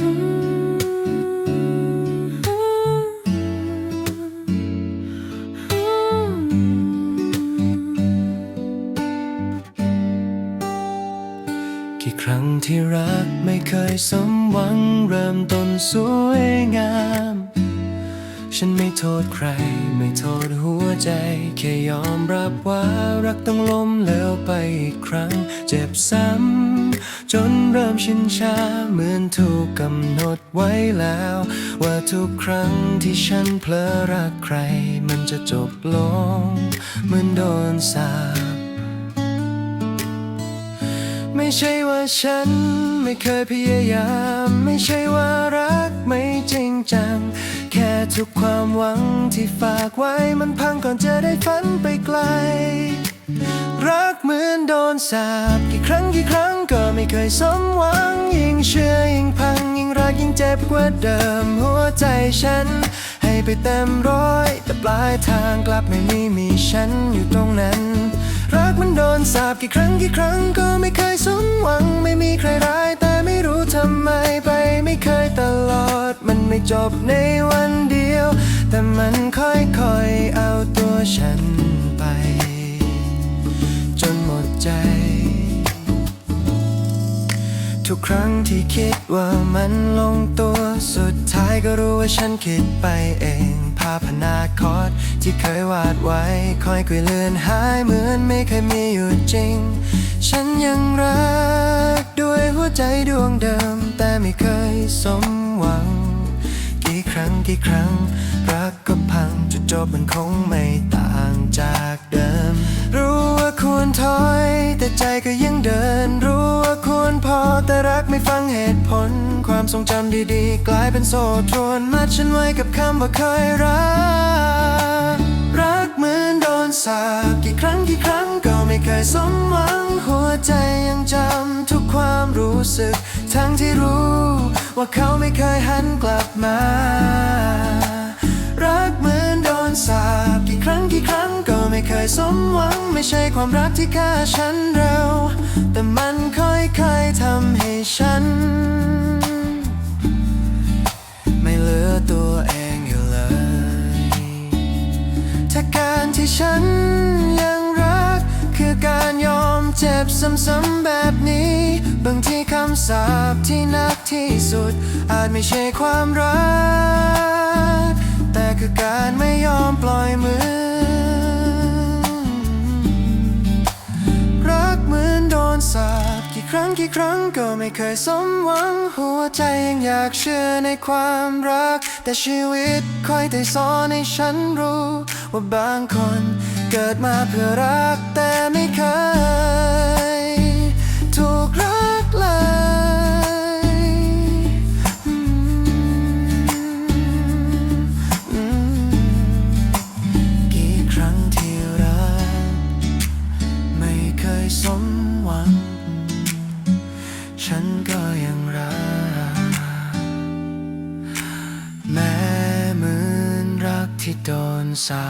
กี่ครั้งที่รักไม่เคยสมหวังเริ่มต้นสวยงาม ฉันไม่โทษใคร ไม่โทษหัวใจ แค่ยอมรับว่ารักต้องล้มเหลวไปอีกครั้ง เจ็บซ้ำจน เริ่มชินชาเหมือนถูกกำหนดไว้แล้ว ว่าทุกครั้งที่ฉันเผลอรักใคร มันจะจบลงเหมือนโดนสาปไม่ใช่ว่าฉันไม่เคยพยายาม ไม่ใช่ว่ารัก จริงจัง แค่ทุกความหวังที่ฝากไว้มันพังก่อนจะได้ฝันไปไกล รักเหมือนโดนสาปกี่ครั้งกี่ครั้งก็ไม่เคยสมหวัง ยิ่งเชื่อยิ่งพัง ยิ่งรักยิ่งเจ็บกว่าเดิม หัวใจฉัน ให้ไปเต็มร้อย แต่ปลายทางกลับไม่มีมีฉันอยู่ตรงนั้น รักมันโดนสาปกี่ครั้งกี่ครั้งก็ไม่เคยสมหวัง ไม่มีใครร้ายแต่ไม่รู้ทำไมไปไม่เคย จบในวันเดียว แต่มันค่อยๆเอาตัวฉันไป จนหมดใจ ทุกครั้งที่คิดว่ามันลงตัวสุดท้ายก็รู้ว่าฉันคิดไปเองภาพอนาคตที่เคยวาดไว้ค่อยกเลือนหายเหมือนไม่เคยมีอยู่จริง ฉันยังรักด้วยหัวใจดวงเดิม แต่ไม่เคยสมหวัง ครั้งกี่ครั้ง รักก็พังจุดจบมันคงไม่ต่างจากเดิม รู้ว่าควรถอย แต่ใจก็ยังเดิน รู้ว่าควรพอแต่รักไม่ฟังเหตุผล ความทรงจำดีๆ กลายเป็นโซ่ตรวนมัดฉันไว้กับคำว่าเคยรัก รักเหมือนโดนสาปกี่ครั้งกี่ครั้งก็ไม่เคยสมหวังหัวใจยังจำทุกความรู้สึก ทั้งที่รู้ ว่าเขาไม่เคยหันกลับมา รักเหมือนโดนสาปกี่ครั้งกี่ครั้งก็ไม่เคยสมหวัง ไม่ใช่ความรักที่ฆ่าฉันเร็ว แต่มันค่อยๆทำให้ฉัน ไม่เหลือตัวเองอยู่เลย ถ้าการที่ฉันยังรัก คือการยอมเจ็บซ้ำๆแบบนี้ บางทีคำสาปที่นัก ที่สุด อาจไม่ใช่ความรัก แต่คือการไม่ยอมปล่อยมือ รักเหมือนโดนสาปกี่ครั้งกี่ครั้งก็ไม่เคยสมหวัง หัวใจยังอยากเชื่อในความรัก แต่ชีวิตคอยแต่สอนให้ฉันรู้ ว่าบางคนเกิดมาเพื่อรักแต่ไม่เคย ฉันก็ยังรัก แม้เหมือนรักที่โดนสา